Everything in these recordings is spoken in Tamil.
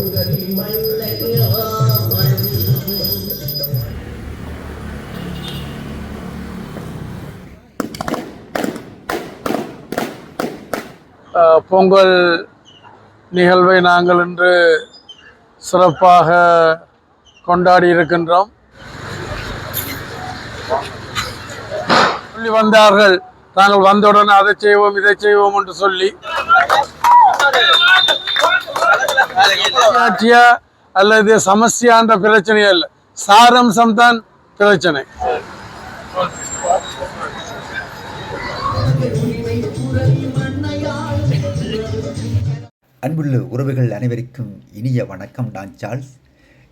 பொங்கல் மல்லையாமல் பொங்கல் நிகழ்வை நாங்கள் இன்று சிறப்பாக கொண்டாடி இருக்கின்றோம். சொல்லி வந்தார்கள். தாங்கள் வந்தவுடன் அதை செய்வோம் இதை செய்வோம் என்று சொல்லி. ஆட்சியா அல்லது சமஸ்யான்ற பிரச்சனை அல்ல சாரம்சம் தான் பிரச்சனை. அன்புள்ள உறவுகள் அனைவருக்கும் இனிய வணக்கம். நான் சார்ல்ஸ்.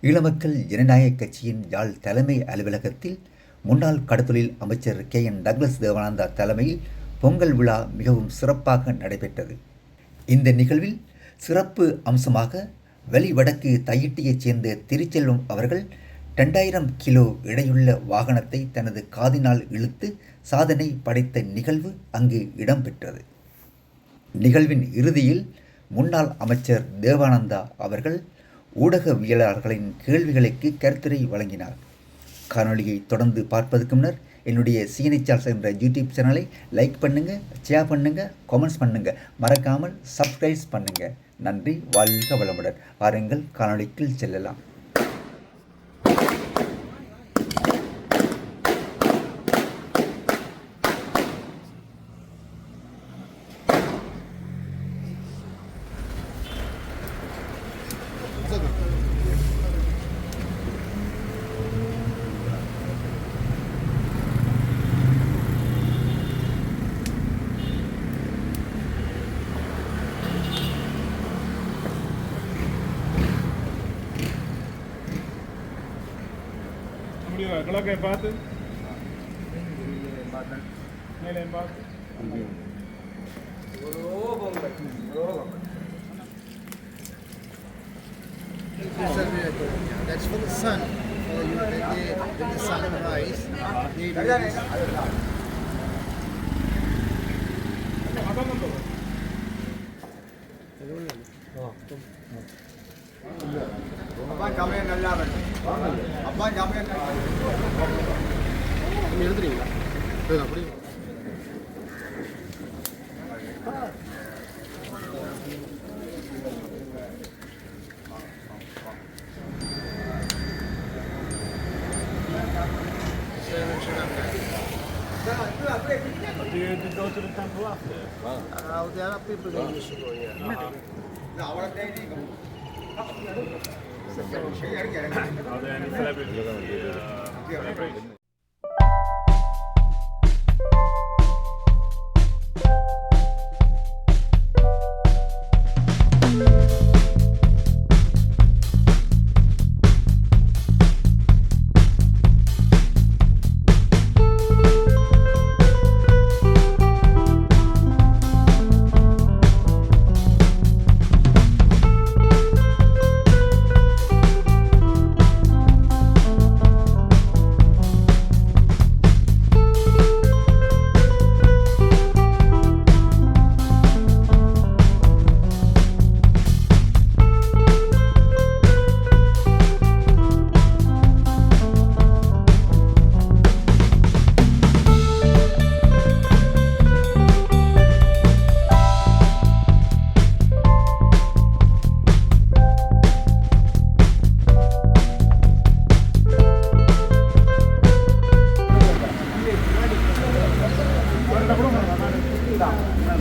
ஈழமக்கள் ஜனநாயக கட்சியின் யாழ் தலைமை அலுவலகத்தில் முன்னாள் கடத்தொழில் அமைச்சர் கே என் டக்ளஸ் தேவானந்தா தலைமையில் பொங்கல் விழா மிகவும் சிறப்பாக நடைபெற்றது. இந்த நிகழ்வில் சிறப்பு அம்சமாக வெளி வடக்கு தையிட்டியைச் சேர்ந்த திருச்செல்வம் அவர்கள் ரெண்டாயிரம் கிலோ எடையுள்ள வாகனத்தை தனது காதினால் இழுத்து சாதனை படைத்த நிகழ்வு அங்கு இடம்பெற்றது. நிகழ்வின் இறுதியில் முன்னாள் அமைச்சர் தேவானந்தா அவர்கள் ஊடகவியலாளர்களின் கேள்விகளுக்கு கருத்துரை வழங்கினார். காணொலியை தொடர்ந்து பார்ப்பதற்கு முன்னர் என்னுடைய சீனை என்ற யூடியூப் சேனலை லைக் பண்ணுங்கள் ஷேர் பண்ணுங்கள் கமெண்ட்ஸ் பண்ணுங்கள் மறக்காமல் சப்ஸ்கிரைப் பண்ணுங்கள் நன்றி வாழ்க வளமுடன். வாருங்கள் காணொலிக்குள் செல்லலாம். முடியும் கிழக்கை பார்த்து மேலே பார்த்து That's for the sun. For you, when, they, when the sun rise, they do this. Do you go to the temple after? Uh, there are people that used to go here. Are there any celebrities? Uh, celebrities.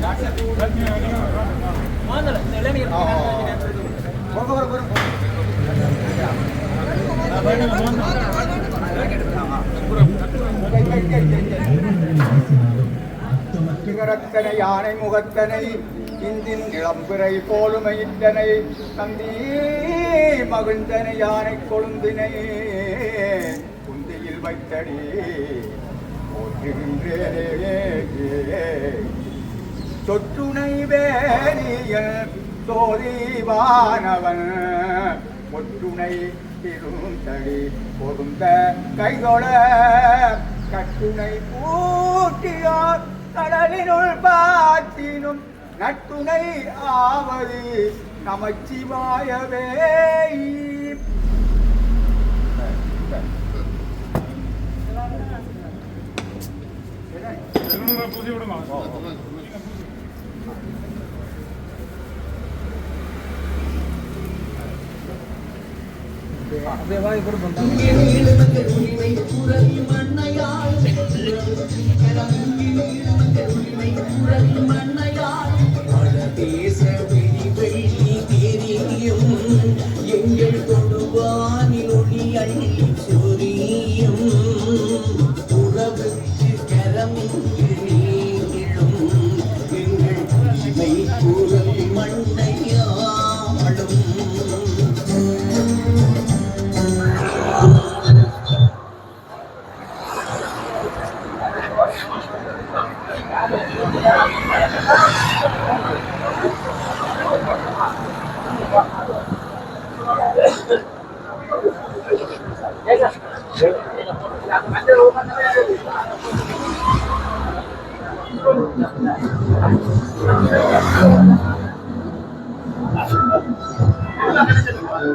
Celebrating? யானை முகத்தனை இந்தின் இளம்பிறை போலுமையிட்டனை தந்தி மகிழ்ந்தனை யானை கொழுந்தினை குந்தியில் வைத்தடி போற்றுகின்றேனே தொற்றுணை வேணியல் சோதிவானவன். ஒற்றுணை திருந்தடி பொருந்த கைதொட கட்டுணை பூட்டியோர் கடலினுள் பாத்தினும் நட்டுணை ஆவது நமச்சிவாயவே. பூசி விடுங்க தேச விழிவெள்ளி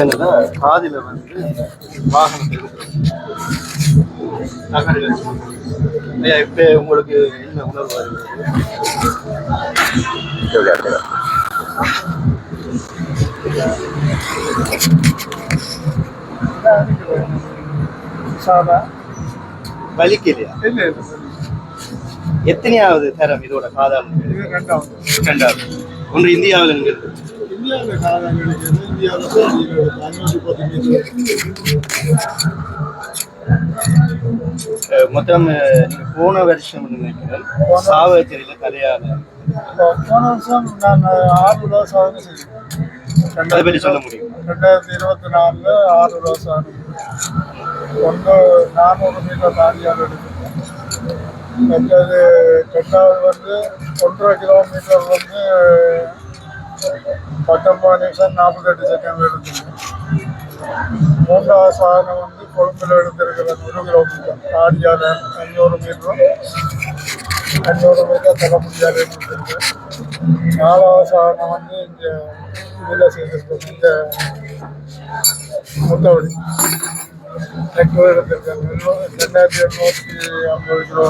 என்னன்னா காதில வந்து வாகனம் நகர்கள். ஐயா இப்ப உங்களுக்கு என்ன உணர்வு வருது? சாதா. வலிக்கலையா இல்லை எத்தனையாவது தரம் இதோட காதால்? ரெண்டாவது. ரெண்டாவது. ஒன்று இந்தியாவில் இந்தியாவில் கிடைக்கிறது இந்தியாவில் பத்து மீட்டர் மொத்தம் போன வருஷம் நினைக்கிறேன். சாவச்சேரியில கதையால போன வருஷம் நான் ஆறு ரூபா சாதனை செய்தேன் சொல்ல முடியும்? ரெண்டாயிரத்தி இருபத்தி நாலில் ஆறு ரூபா சாதனை ஒன்று நானூறு மீட்டர் தாண்டியாக எடுத்துருக்கேன் ரெண்டாவது ரெண்டாவது வந்து ஒன்றரை கிலோமீட்டர் வந்து பத்தொன்பது நிமிஷம் நாற்பத்தெட்டு செகண்ட் எடுத்துருக்கேன் மூன்றாவது சாதனை வந்து கொழும்பில் எடுத்திருக்கிற நூறு கிலோமீட்டர் தாடியால் அஞ்சூறு மீட்டரும் அஞ்சூறு மீட்டர் தர முடியாது எடுத்திருக்கேன் நாலாவது சாதனை வந்து இங்கே இதில் செய்திருக்கோம் இந்த முத்தவடி டெக்டர் எடுத்திருக்கேன் ரெண்டாயிரத்தி எண்ணூற்றி ஐம்பது கிலோ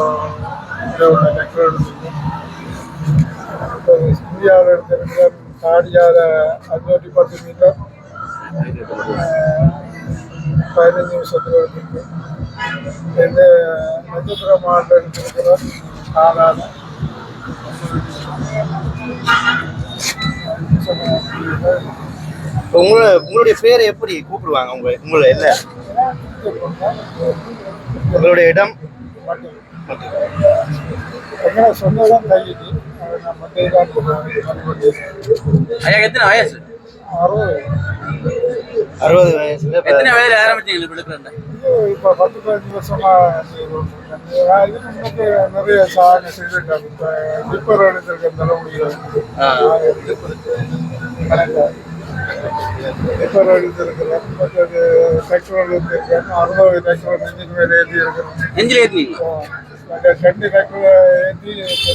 கிலோ உள்ள டெக்டர் இந்தியாவில் எடுத்திருக்கிற தாடியால் அஞ்சூற்றி பத்து மீட்டர் பதினஞ்சு நிமிஷத்தில் எடுத்திருக்கேன் இந்த நட்சத்திர மாவட்டம் எடுத்திருக்கிற சாதாரண உங்களோட உங்களுடைய பேரை எப்படி கூப்பிடுவாங்க உங்க உங்களை இல்ல உங்களுடைய இடம் சொன்னதான் கைகாட்டு ஐயா எத்தனை வயசு? அறுபது வயசுல எத்தனை வயதுல ஆரம்பிச்சீங்க எடுக்கிறேன் இப்போ பத்து பதினஞ்சு வருஷமா. இதுக்கு முன்னுக்கு நிறைய சாதனை செய்திருக்காங்க. இப்போ டிப்பர் எடுத்திருக்கேன் தர முடியாது டிப்பர் எடுத்திருக்கிறேன் மற்றது எடுத்திருக்கேன் அறுபது மேலே ஏற்றி இருக்கிறேன் நெஞ்சில் ஏத்துனீங்க அந்த ரெண்டு பெட்ரோல் ஏற்றி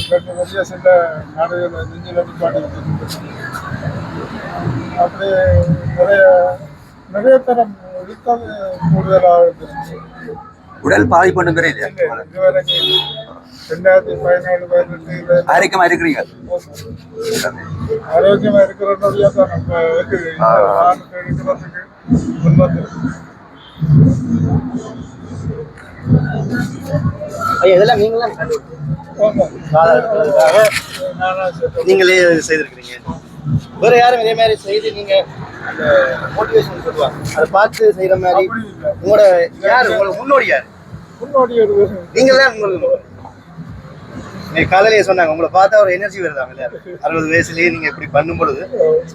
ரெண்டு பெரிய சில நடுவில் நெஞ்சில் நிப்பாட்டி அப்படி நிறைய நிறைய தரம் இழுத்தல் கூடுதலாக இருந்துச்சு உடல் பாதிப்பு ஒன்றும் தெரியல இதுவரைக்கும் ரெண்டாயிரத்தி பதினேழு பதினெட்டு ஆரோக்கியமா இருக்கிறீங்க ஆரோக்கியமா தான் நம்ம இருக்குது இதெல்லாம் நீங்களாம் நீங்களே செய்திருக்கிறீங்க. வேற யாரும் இதே மாதிரி செய்து நீங்க அந்த மோட்டிவேஷன் சொல்லுவாங்க. அதை பார்த்து செய்யற மாதிரி உங்களோட யார்? உங்களுக்கு முன்னோடி யார்? முன்னோடி ஒரு நீங்க தான் உங்களுக்கு நீங்க காலையிலேயே சொன்னாங்க. உங்களை பார்த்தா ஒரு எனர்ஜி வருதாங்க இல்லையா? அறுபது வயசுலயே நீங்க இப்படி பண்ணும் பொழுது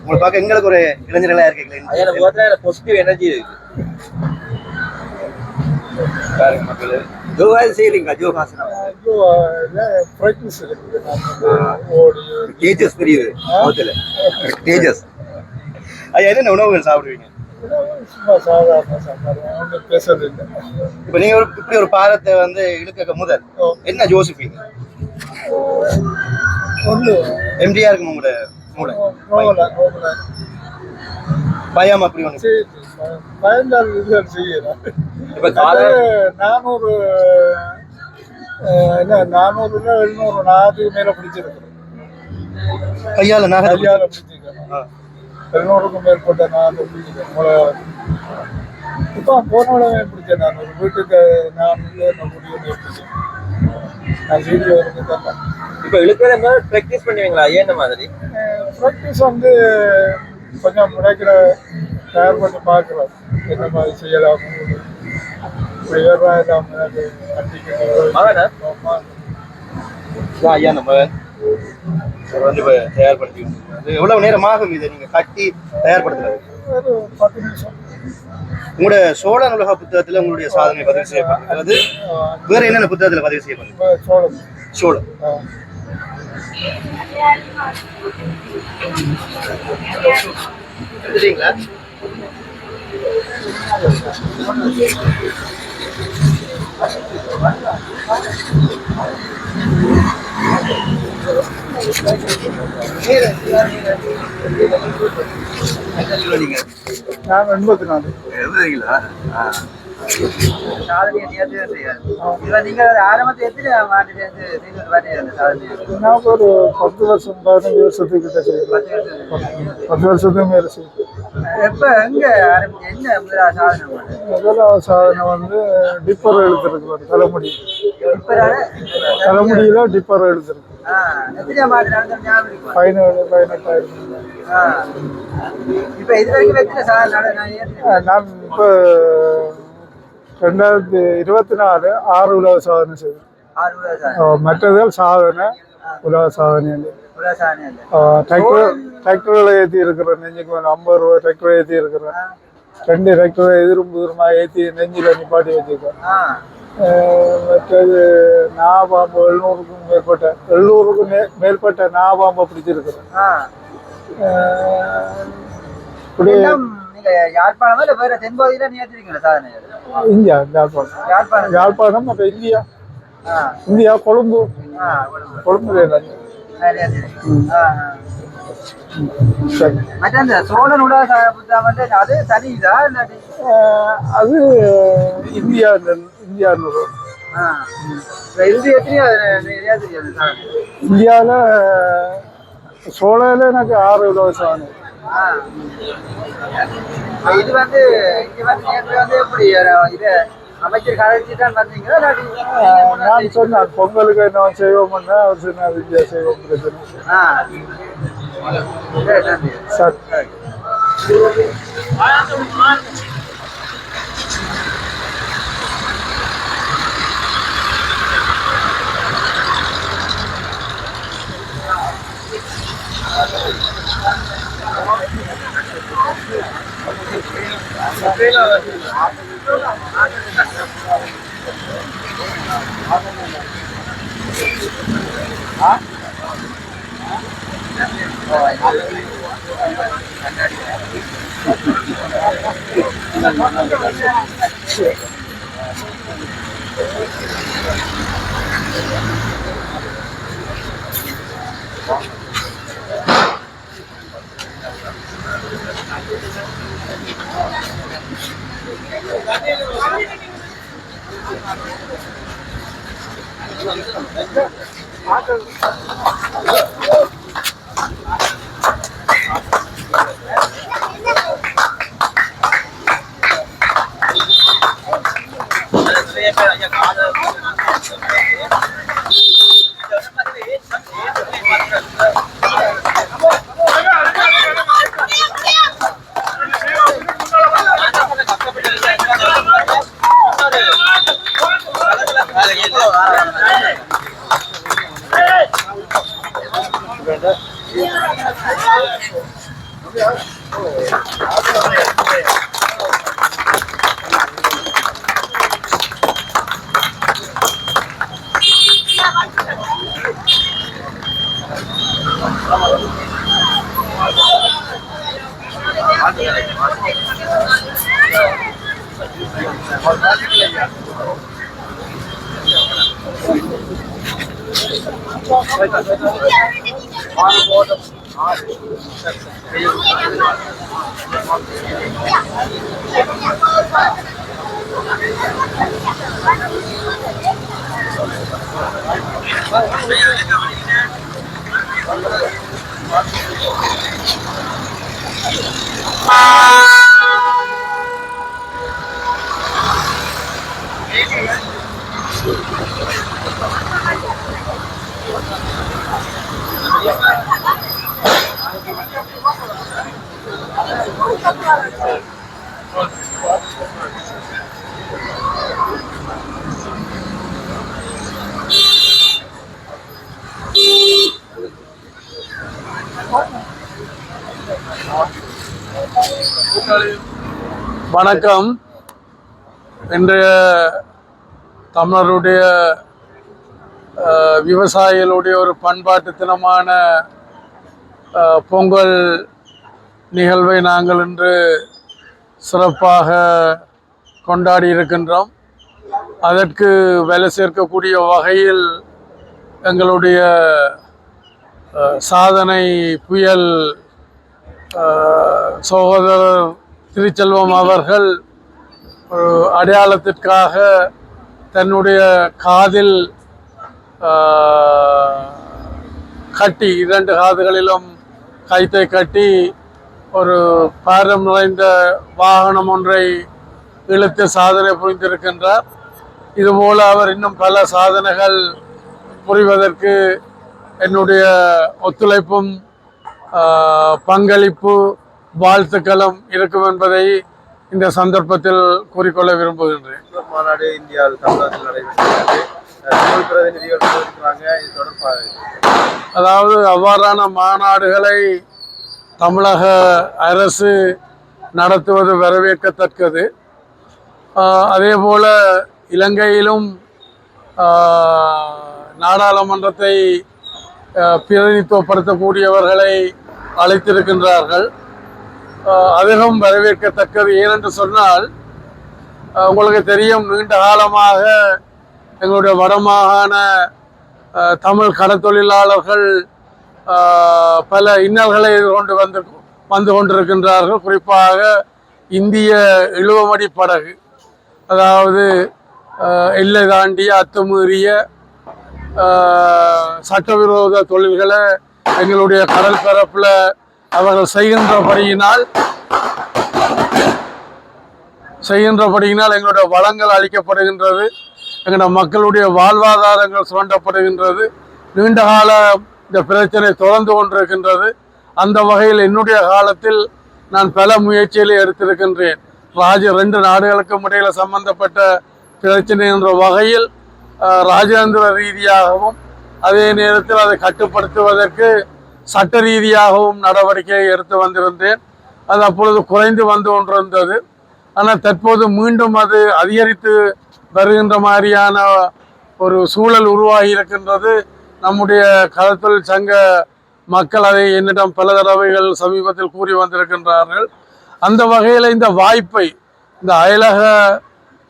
உங்களை பார்க்க எங்களுக்கு ஒரு இளைஞர்களா இருக்கீங்களே. பாசிட்டிவ் எனர்ஜி இருக்கு. பாருங்க மக்களே. யோகாசனம் செய்றீங்க வந்து ஓடி தேஜஸ் தெரியுது முகத்துல தேஜஸ். ஐயா என்ன உணவுகள் சாப்பிடுவீங்க? இப்ப நீங்க ஒரு இப்படி ஒரு பாரத்தை வந்து இழுக்க முதல் என்ன யோசிப்பீங்க ஒன்று எம்டிஆருக்கு உங்களோட மூளை? பயம் அப்படி ஒண்ணு. பயந்தால் இதுகள் செய்யலாம் இப்ப அது நானூறு என்ன நானூறுல எழுநூறு நாதுக்கு மேல பிடிச்சிருக்கிறேன் கையால நகர கையால பிடிச்சிருக்கேன். எழுநூறுக்கும் மேற்பட்ட நானூறு பிடிச்சிருக்கேன். இப்போ போனோடவே பிடிச்சேன் நான் ஒரு வீட்டுக்கு நான் வந்து என்ன முடியும் பிடிச்சேன். நான் வீடியோ இருக்கு தரேன். இப்ப இழுக்கிற மாதிரி பிராக்டிஸ் பண்ணுவீங்களா? என்ன மாதிரி? ப்ராக்டிஸ் வந்து கொஞ்சம் முறைக்கிற தயார் பண்ணி பார்க்குறோம். என்ன மாதிரி செய்யலாம் ஐயா நம்ம வந்து தயார்படுத்தி எவ்வளவு நேரம் ஆகும் இதை நீங்க கட்டி தயார்படுத்துறது? பத்து நிமிஷம். உங்களோட சோழ நூலக புத்தகத்துல உங்களுடைய சாதனை பதிவு செய்யப்பட்டிருக்கிறது வேற என்னென்ன புத்தகத்துல பதிவு சோளம் சோழம் நீங்க நான் எண்பத்தி நாலு. எழுதுறீங்களா? ஒரு பத்து வருஷம் பதினஞ்சு வருஷத்துக்கிட்ட செய்யறேன் பத்து வருஷத்துக்கு மேலே செய்யறேன் எப்ப எங்க ஆரம்பிச்சு என்ன முதலாவது சாதனை பண்ணது? முதலாவது சாதனை வந்து டிப்பர் எழுத்துருக்கு தலைமுடி இப்பதானே? தலைமுடியில டிப்பர் எழுத்துருக்கு எத்தனை ஞாபகம்? பதினேழு பதினெட்டாயிரம். இப்ப இது வரைக்கும் எத்தனை சாதனை நட- நான் இப்போ ரெண்டாயிரத்தி இருபத்தி நாலு ஆறு உலக சாதனை செய்தேன் மற்றதில் சாதனை ஆ, டிராக்டர் டிராக்டரில் ஏற்றி இருக்கிறேன் நெஞ்சுக்கு மேலே ஐம்பது ரூபா டிராக்டர் ஏற்றி இருக்கிறேன் ரெண்டு டிராக்டரை எதிரும் புதிருமாக ஏற்றி நெஞ்சில் நிப்பாட்டி வச்சுருக்கேன். மற்றது நாபாம்பு எழுநூறுக்கும் மேற்பட்ட எழுநூறுக்கும் மே மேற்பட்ட நாபாம்பை பிடிச்சிருக்கிறேன் இப்படி யாழ்ப்பாணமா. யாழ்ப்பாணம் மற்ற இந்தியா. இந்தியா கொழும்பு. கொழும்பு. கொழும்புல இல்லை ஆ, நேர்த்திருக்கீங்க. ஆ, ஆ. சரி. மற்ற அந்த சோழன் உலக சாதனை புத்தகம் வந்து அது தனி இதா இல்லாட்டி? ஆஹ் அது இந்தியா இந்தியா இந்தியாவில் சோழல எனக்கு ஆறு இலவசம் இது வந்து இங்க வந்து நேற்று வந்து எப்படி இது நான் சொன்னேன் பொங்கலுக்கு என்ன செய்வோம்னா அவர் சொன்னார் இந்தியா செய்வோம் பிரச்சனை sir Thank you. hả rồi Thank you. 拿走啊。வணக்கம். இன்றைய தமிழருடைய விவசாயிகளுடைய ஒரு பண்பாட்டு தினமான பொங்கல் நிகழ்வை நாங்கள் இன்று சிறப்பாக கொண்டாடி இருக்கின்றோம். அதற்கு வேலை சேர்க்கக்கூடிய வகையில் எங்களுடைய சாதனை புயல் சகோதரர் திருச்செல்வம் அவர்கள் அடையாளத்திற்காக தன்னுடைய காதில் கட்டி இரண்டு காதுகளிலும் கைத்தை கட்டி ஒரு பாரம் நிறைந்த வாகனம் ஒன்றை இழுத்து சாதனை புரிந்திருக்கின்றார். இதுபோல் அவர் இன்னும் பல சாதனைகள் புரிவதற்கு என்னுடைய ஒத்துழைப்பும் பங்களிப்பு வாழ்த்துக்களும் இருக்கும் என்பதை இந்த சந்தர்ப்பத்தில் கூறிக்கொள்ள விரும்புகின்றேன். மாநாடு இந்தியாவில் தமிழகத்தில் நடைபெற்றது. பிரதிநிதிகள் இது தொடர்பாக. அதாவது அவ்வாறான மாநாடுகளை தமிழக அரசு நடத்துவது வரவேற்கத்தக்கது. ஆஹ் அதே போல இலங்கையிலும் நாடாளுமன்றத்தை பிரதிநிதித்துவப்படுத்தக்கூடியவர்களை அழைத்திருக்கின்றார்கள். அதுவும் வரவேற்கத்தக்கது ஏனென்று சொன்னால் உங்களுக்கு தெரியும் நீண்ட காலமாக எங்களுடைய வடமாகாண தமிழ் கடத்தொழிலாளர்கள் பல இன்னல்களை எதிர்கொண்டு வந்து வந்து கொண்டிருக்கின்றார்கள். குறிப்பாக இந்திய இழுவமடி படகு. அதாவது எல்லை தாண்டிய அத்துமீறிய சட்டவிரோத தொழில்களை எங்களுடைய கடல் பரப்பில் அவர்கள் செய்கின்றபடியினால் செய்கின்றபடியினால் எங்களுடைய வளங்கள் அளிக்கப்படுகின்றது. எங்களுடைய மக்களுடைய வாழ்வாதாரங்கள் சுரண்டப்படுகின்றது. நீண்ட கால இந்த பிரச்சனை தொடர்ந்து கொண்டிருக்கின்றது. அந்த வகையில் என்னுடைய காலத்தில் நான் பல முயற்சிகளை எடுத்திருக்கின்றேன். ராஜ ரெண்டு நாடுகளுக்கும் இடையில சம்பந்தப்பட்ட பிரச்சனை என்ற வகையில் அஹ், ராஜதந்திர ரீதியாகவும் அதே நேரத்தில் அதை கட்டுப்படுத்துவதற்கு சட்ட ரீதியாகவும் நடவடிக்கை எடுத்து வந்திருந்தேன். அது அப்பொழுது குறைந்து வந்து கொண்டிருந்தது. ஆனால் தற்போது மீண்டும் அது அதிகரித்து வருகின்ற மாதிரியான ஒரு சூழல் உருவாகி இருக்கின்றது. நம்முடைய களத்தொழில் சங்க மக்கள் அதை என்னிடம் பல தடவைகள் சமீபத்தில் கூறி வந்திருக்கின்றார்கள். அந்த வகையில் இந்த வாய்ப்பை இந்த அயலக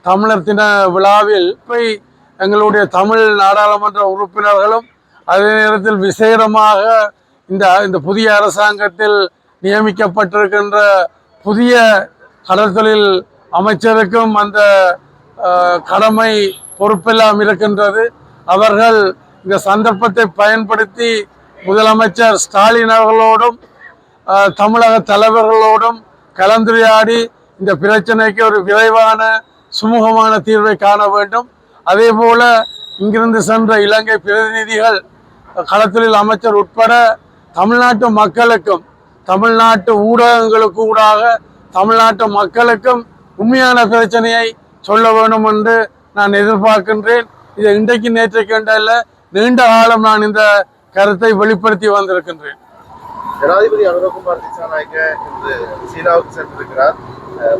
தமிழர் தின விழாவில் போய் எங்களுடைய தமிழ் நாடாளுமன்ற உறுப்பினர்களும் அதே நேரத்தில் விசேடமாக இந்த இந்த புதிய அரசாங்கத்தில் நியமிக்கப்பட்டிருக்கின்ற புதிய கடற்தொழில் அமைச்சருக்கும் அந்த கடமை பொறுப்பெல்லாம் இருக்கின்றது. அவர்கள் இந்த சந்தர்ப்பத்தை பயன்படுத்தி முதலமைச்சர் ஸ்டாலின் அவர்களோடும் தமிழக தலைவர்களோடும் கலந்துரையாடி இந்த பிரச்சனைக்கு ஒரு விரைவான சுமூகமான தீர்வை காண வேண்டும். அதே போல இங்கிருந்து சென்ற இலங்கை பிரதிநிதிகள் களத்தொழில் அமைச்சர் உட்பட தமிழ்நாட்டு மக்களுக்கும் தமிழ்நாட்டு ஊடகங்களுக்கு ஊடாக தமிழ்நாட்டு மக்களுக்கும் உண்மையான பிரச்சனையை சொல்ல வேண்டும் என்று நான் எதிர்பார்க்கின்றேன். இது இன்றைக்கு நேற்றைக்கு இல்லை நீண்ட காலம் நான் இந்த கருத்தை வெளிப்படுத்தி வந்திருக்கின்றேன். ஜனாதிபதி அனுரகுமார் திசாநாயக்க இன்று சீனாவுக்கு சென்றிருக்கிறார்.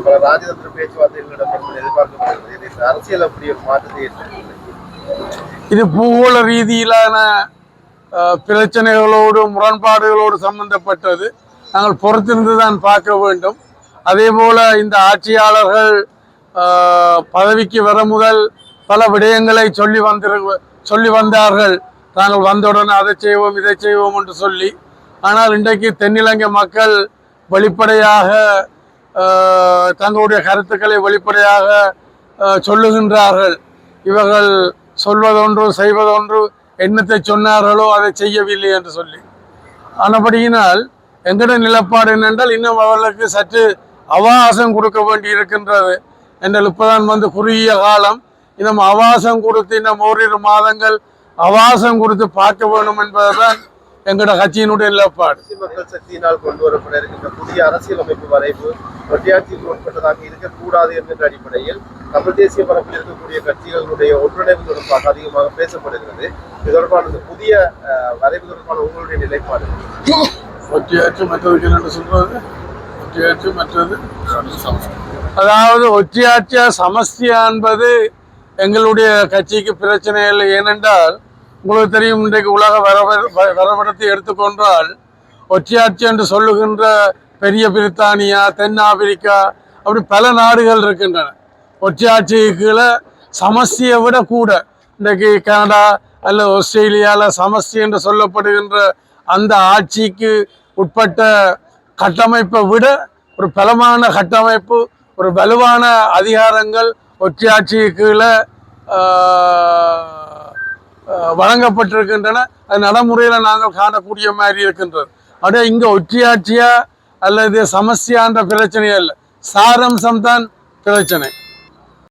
பல ராஜதந்திர பேச்சுவார்த்தைகள் இடம்பெறும் எதிர்பார்க்கப்படுகிறது. அரசியல் அப்படி ஒரு மாற்றத்தை இது பூகோள ரீதியிலான பிரச்சனைகளோடு முரண்பாடுகளோடு சம்பந்தப்பட்டது. நாங்கள் பொறுத்திருந்து தான் பார்க்க வேண்டும். அதே போல இந்த ஆட்சியாளர்கள் பதவிக்கு வர முதல் பல விடயங்களை சொல்லி வந்திரு சொல்லி வந்தார்கள். நாங்கள் வந்தவுடனே அதை செய்வோம் இதை செய்வோம் என்று சொல்லி. ஆனால் இன்றைக்கு தென்னிலங்கை மக்கள் வெளிப்படையாக தங்களுடைய கருத்துக்களை வெளிப்படையாக சொல்லுகின்றார்கள். இவர்கள் சொல்வதொன்று செய்வதொன்று என்னத்தை சொன்னார்களோ அதை செய்யவில்லை என்று சொல்லி. ஆனபடியினால் எங்கட நிலப்பாடு என்னென்றால் இன்னும் அவர்களுக்கு சற்று அவகாசம் கொடுக்க வேண்டி இருக்கின்றது. என்றால் இப்போதான் வந்து குறுகிய காலம். இன்னும் அவகாசம் கொடுத்து இன்னும் ஓரிரு மாதங்கள் அவகாசம் கொடுத்து பார்க்க வேண்டும் என்பதுதான் எங்கட கட்சியினுடைய நிலப்பாடு மக்கள் சக்தியினால் கொண்டு வரப்பட இருக்கின்ற புதிய அரசியல் அமைப்பு வரைவு ஒட்டியாட்சிக்கு உட்பட்டதாக இருக்கக்கூடாது என்கின்ற அடிப்படையில் தமிழ் தேசிய பரப்பில் இருக்கக்கூடிய கட்சிகளுடைய ஒன்றிணைவு தொடர்பாக அதிகமாக பேசப்படுகிறது. இது தொடர்பான இந்த புதிய வரைவு தொடர்பான உங்களுடைய நிலைப்பாடு. ஒற்றையாற்று மற்றதுக்கு என்ன சொல்றது? ஒற்றையாற்று மற்றது? அதாவது ஒற்றையாட்சியா சமஸ்தியா என்பது எங்களுடைய கட்சிக்கு பிரச்சனை இல்லை. ஏனென்றால் உங்களுக்கு தெரியும் இன்றைக்கு உலக வரவ- வ- வரைபடத்தை எடுத்துக்கொண்டால் ஒற்றையாட்சி என்று சொல்லுகின்ற பெரிய பிரித்தானியா தென் ஆப்பிரிக்கா அப்படி பல நாடுகள் இருக்கின்றன. ஒற்றையாட்சிக்கு கீழே சமஸ்தியை விட கூட இன்றைக்கு கனடா அல்ல ஆஸ்திரேலியாவில் சமஸ்தி என்று சொல்லப்படுகின்ற அந்த ஆட்சிக்கு உட்பட்ட கட்டமைப்பை விட ஒரு பலமான கட்டமைப்பு ஒரு வலுவான அதிகாரங்கள் ஒற்றையாட்சிக்கு கீழே வழங்கப்பட்டிருக்கின்றன. அது நடைமுறையில் நாங்கள் காணக்கூடிய மாதிரி இருக்கின்றது. அப்படியே இங்கே ஒற்றியாட்சியா அல்லது சமஸ்யான்ற பிரச்சனையே இல்லை. சாரம்சம் தான் பிரச்சனை.